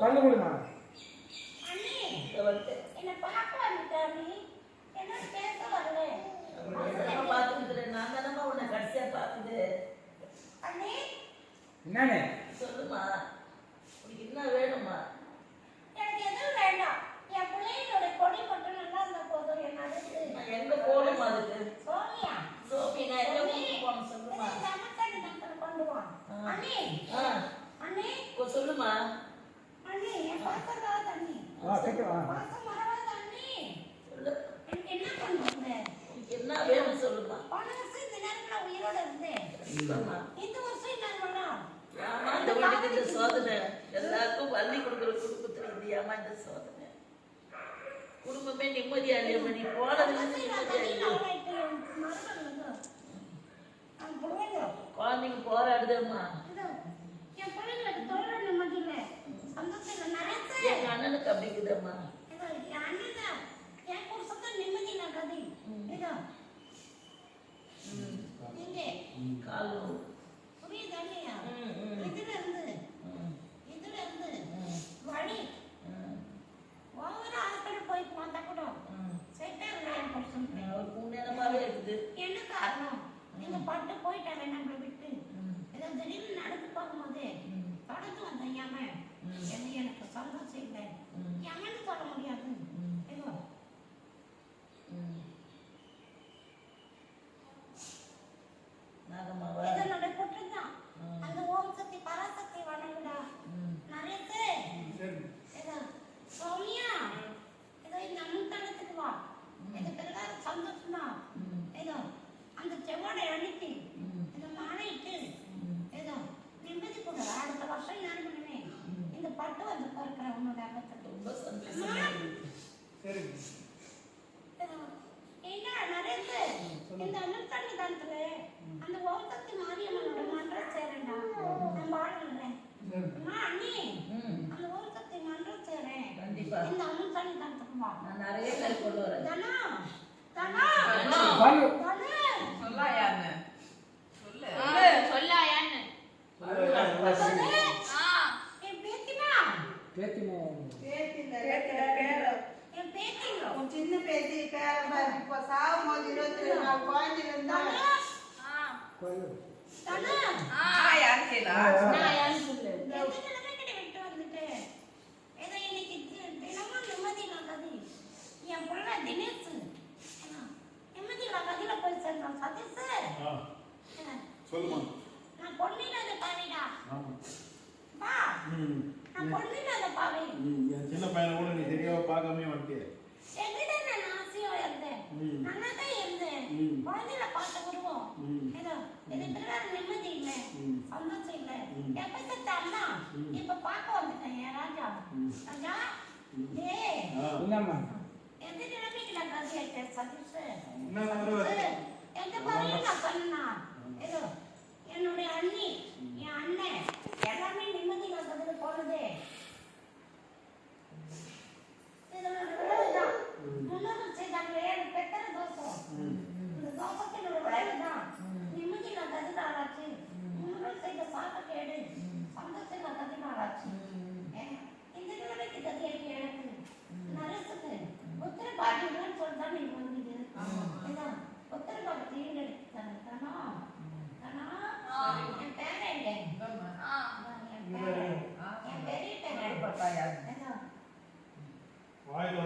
பல்லு கொடுமா அண்ணி இங்க வந்து என்ன பார்க்க வந்துட்டா நீ என்ன பேச வரல என்னம்மா பார்த்துக்கிறேன் நான் தானம்மா உன்னை கடைசியா பார்க்குது அண்ணி. என்னண்ணே? சொல்லுமா. உனக்கு என்ன வேணுமா எனக்கு எதுவும் வேண்டாம் என் பிள்ளைங்களோட கொடி மட்டும் நல்லா இருந்தா போதும் என் அடுத்து நான் எங்க போகணுமா அதுக்கு சோனியா சோபி நான் எங்க கூட்டிட்டு போகணும் சொல்லுமா சமத்தடி நம்பர் கொண்டு வா ஆ. அண்ணி ஆ அண்ணி இப்போ சொல்லுமா அண்ணி என் பாசம் வராது அண்ணி ஆ சீக்கிரம் வா பாசம் வராது அண்ணி சொல்லு எனக்கு என்ன பண்ணுறது உனக்கு என்ன வேணும் சொல்லுமா? போன வருஷம் இந்த நேரத்துல உயிரோட இருந்தேன். சொல்லுமா இந்த வருஷம் என்ன வேணும் ஏமா இந்த வீட்டுக்கு இந்த சோதனை. எல்லாருக்கும் வள்ளி கொடுக்குற குடும்பத்துல ஏமா இந்த சோதனை? குடும்பமே நிம்மதியா இல்லையம்மா நீ போனதுல நிம்மதியா இல்லை குழந்தைங்க போராடுதேம்மா. எங்க அண்ணனுக்கு அப்படி கால் நோவு. ம், ம், ம், ம், வழி. ஒவ்வொரு ஆட்கள் போய் பார்த்தா கூட ம். செட்டா என் இருக்குது. என்ன காரணம்? நீங்க பட்டு போயிட்டாங்க நம்மளை விட்டு? ஏதோ திடீர்னு நடந்து போகும்போது தொடர்ந்து வந்த யமன். ம். என்ன எனக்கு. யமன் சொல்ல முடியாது ம். ஏதோ ம். நாகம்மாவா? இதனுடைய குற்றம் தான் ம். அந்த ஓம் சக்தி பராசக்தி வணங்குடா ம். நிறைய சரி ஏதோ சௌமியா ஏதோ இந்த அமுத்தனத்துக்கு வா இது பிறகு சந்தோஷம் தான் ம். ஏதோ அந்த செவ்வாடை அனுப்பி ம். இந்த மாலையிட்டு ம். ஏதோ நிம்மதி கொடு அடுத்த வருஷம் நான் பண்ணுவேன் இந்த பட்டு வந்து பார்க்கிற உன்னோட அகத்துக்கு ரொம்ப சந்தோஷமா இருக்குது. சரி என்ன நிறைய இந்த அமிர்தண்ணி தானத்துல அந்த ஓசத்தி மாரியம்மனோட மன்றம் சேரண்டா நான் பாடுறேன் சரி அம்மா அண்ணி ம். அந்த ஓசத்தி மன்றம் சேரேன் கண்டிப்பா இந்த அமிர்தண்ணி தானத்துக்கு வா நான் நிறைய பேர் கொண்டு வரேன். தனா தனா தனா. சொல்லாயான்னு. சொல்லு. சொல்லாயான்னு. பேத்திமா. என் பேத்திங்க. உன் சின்ன பேத்தி பேரன் பாரு, இப்ப சாகும் போது இருபத்தி குழந்தைங்க. தனா. ஆயான்னு கேளு. நான் யான்னு சொல்லு எந்த நிலைமைக்கு விட்டு வந்துட்டேன் ஏதோ இன்னைக்கு தி- தினமும் நிம்மதி நகதி என் பிள்ளை தினேஷ் என்ன, நிம்மதி நகதியில போய் சேர்ந்தோம் சதீஷ் ஆ, என்ன, சொல்லுமா. நான் பொன்னிடாத பாவிடா. ஆமா. வா. ம் நான் பொன்னிடாத பாவி. ம், என் சின்ன பையனை கூட நீ சரியாக பார்க்காம வந்துட்டியே. எங்கிட்ட நான் ஆசையா இருந்தேன். ம். நல்லா தான் இருந்தேன். ம். குழந்தையில பார்த்த உருவம் ம். ஏதோ இது பிறகு நிம்மதி இல்லை. ம். சந்தோஷம் இல்லை. ம். எப்ப செத்த அம்மா ம். இப்ப பார்க்க வந்துட்டேன் என் ராஜா. ராஜா. டேய். என்னம்மா? எந்த நிலைமைக்கு நான் கதை ஆயிட்டேன் சதீஷ் எந்த பாதையும் நான் பண்ணா ஏதோ என்னுடைய அண்ணி என் அண்ணன் எல்லாமே நிம்மதி நான் கதையில போனது இதனோட விளைவுதான் முன்னோர்கள் செய்தாங்களே எனக்கு பெத்தர தோஷம் இந்த தோஷத்தினோட விளைவுதான் நிம்மதி நான் கதிராளாச்சு முன்னோர்கள் செய்த சாபக்கேடு சந்தோஷம் நான் கதிராளாச்சு இந்த நிலைமைக்கு கதியாச்சு எனக்கு நரசுக்கு புத்திர பாக்கியம்னு சொல்லிதான் நீ வந்தது ஏதோ புத்திர பாக்கியம் எடுத்துட்டாங்க தானா தானா என் பேரன் இல்லை. இந்தாம்மா. என் பேரன் என் பெரிய பேரன் பட்டாயான்னு. ஏதோ வாயில வந்து பேசுறா பேசுடா ஆயான்னு. ஆயான்னா ஆ ஆ ஏதோ எந்த நிலைமைக்கு நான் கதியாட்டேன்டா இதை உங்களை பார்த்து பார்த்து பசியேன்டா ஆயா நியாயமா பால் பக்கத்துல எடுத்து போய் வந்து. செஞ்சுட்டேன். பால் இந்த எடுத்து வந்து. பட்டாயை இறந்துருந்தா,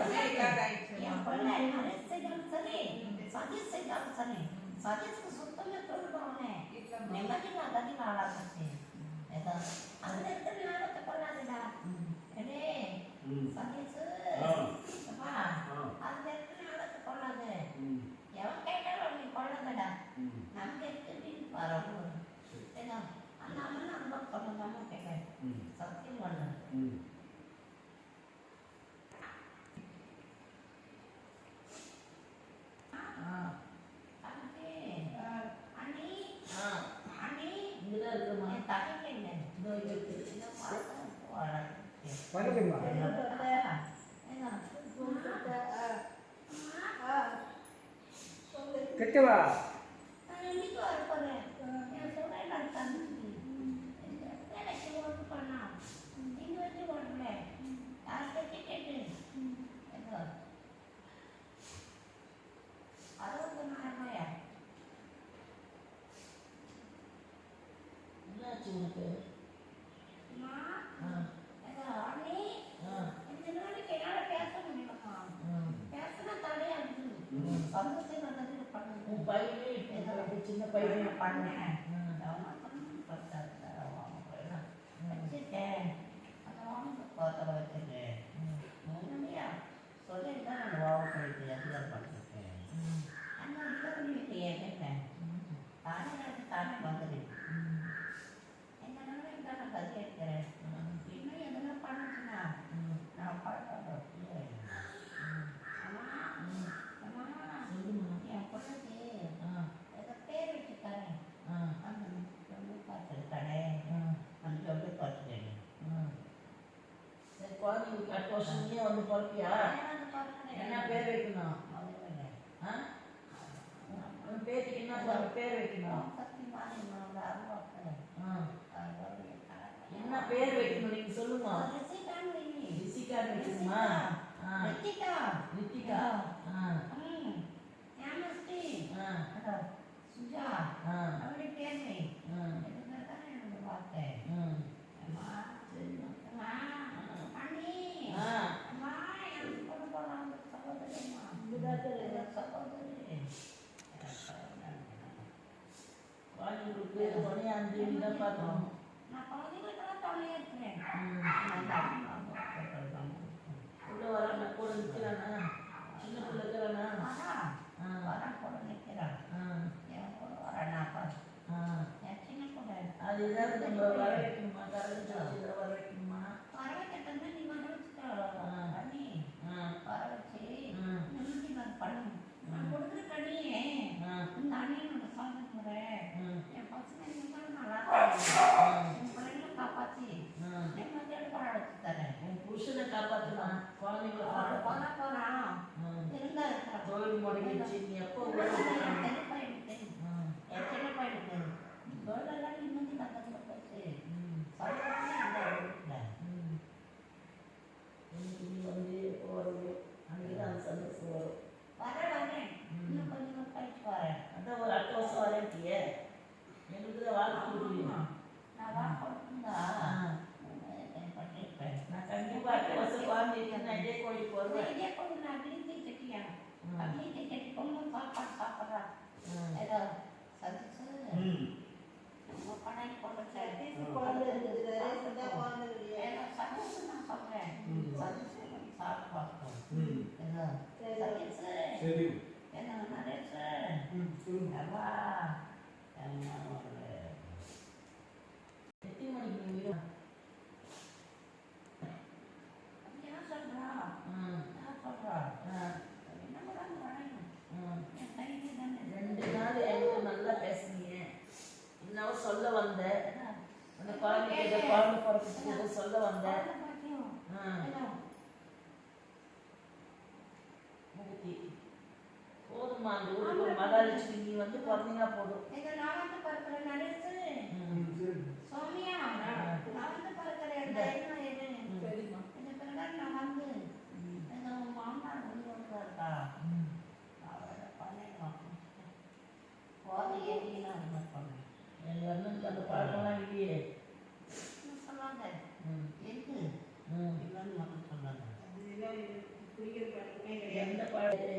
தொடச்சிச்சு ஆமாம்மா. புரியுதா இல்லையா? ஆமா ஒண்ணுமே இல்லாதாயிடுச்சும்மா. என் பிள்ளை அரசியலும் சரி சதீஷ் செஞ்சாலும் சரி சதீஷ்க்கு சுத்தமே சொல்லுவானே நிம்மதி நான் கதி நாளாச்சு ஏதோ அந்த இடத்துல ஞாபகத்தை கொள்ளாதுடா ஏடே ம். சதீஷ் ஆ. அப்பா ஆ. அந்த இடத்துல ஞாபகத்தை கொள்ளாது ம். எவன் கேட்டாலும் நீ கொள்ளாதடா ம். நமக்கு எப்படி பரவு ஏதோ அந்த அம்மன் அன்பா சொன்னதாம கேட்க ம். சத்தியம் பண்ணு ம். ஆ தம்பி அண்ணி ஆ அண்ணி இங்கதான் இருக்குமா என் தகைக்கு என்ன இதோ இங்க இருக்கு. இந்த மாதம் போறேன் வந்துடுமா கெட்டவா என்னாச்சு உனக்கு சின்ன பையனே பண்ணேன் ஆ சொல்லுமா நீயே வந்து பிறப்பியா? என்ன பேர் வைக்கணும்? உன் பேத்திக்கு என்ன பேர் வைக்கணும்? என்ன பேர் வைக்கணும் நீங்க சொல்லுமா ரிஷிகான்னு வைக்கணுமா. ஆ. ரித்திகா ஆ ஆ ஆ ஆ ம் சரிம்மா ஆ குழந்தைங்களுக்கு துணையாந்து தான் பார்க்கணும் நான் குழந்தைங்களுக்கெல்லாம் இருக்கிறேன் உள்ள வரானா கூட நிற்கிறானா சின்ன பிள்ளை இருக்கிறானா வரான் கூட நிற்கிறான் ஆ என் கூட வரானாப்பா ஆ என் சின்ன கூட அது ஏதாவது நம்ம வர வைக்கணுமா கரண்ட் வர வைக்கணுமா நீ ஆ. பண்ணி வர வச்சு பண்ணணும் நான் கொடுக்குற கனியே ஆ இந்த புருஷனை காப்பாற்றலாம் குழந்தைங்களை அவள் போனா தொழில் முடங்கிடுச்சு நீ எப்போ என் பையனுக்கு தொழிலெல்லாம் நிம்மதி பக்கத்தில் போச்சு வீட்டில் இன்னைக்கு வந்து தான் சந்தோஷம் வரும் வரேன் இன்னும் கொஞ்சம் கழிச்சு வரேன் அதான் ஒரு அடுத்த வருஷம் எங்களுக்கு வாழ்க்கை நான் இதே கொஞ்சம் நான் விரும்பி கட்டியா ம். அப்படியே கட்டி பொங்கல் சாப்பாடு சாப்பிட்றா ம். ஏதோ பணம் போட்டு குழந்தை இருக்குது. ஏதோ நான் சொல்றேன். ம். சதிச்சு கொஞ்சம் சாப்பிட்டு பார்ப்போம் ம். ஏதோ சரி. சதிச்சு சரி ஏதோ நரேஷ் ம். சொல்லுங்க எவ்வா என்ன ஒரு எத்தனை மணிக்கு நீ வீடு என்ன சொல்றா ம். என்ன சொல்றா ஆ. என்ன பண்ணாங்க வரேன் ம். என் கைக்கு தானே ரெண்டு நாள் என்கிட்ட நல்லா பேசுனீங்க இன்னும் சொல்ல வந்தேன் அந்த குழந்தைக்கு ஏதோ குழந்தை பிறக்கிறதுக்கு ஏதோ சொல்ல வந்தேன் ஆ மூர்த்தி போதுமா அந்த ஊருக்கு ஒரு மகாலட்சுமி நீ வந்து பிறந்தீங்கன்னா போதும். நான் வந்து. ம். சரி சௌமியா. நான் வந்து பார்க்கிற இந்த என்ன இது சரிம்மா இந்த பிறகு நான் வந்து இந்த மாமனார் வந்து பண்ணிடுவான் போதை பொண்ணு எங்க அண்ணனுக்கு அந்த பழக்கம்லாம் இல்லையே. சொல்லாத ம். எது. இல்லைன்னு சொல்லாத அது என்ன குடிக்கிற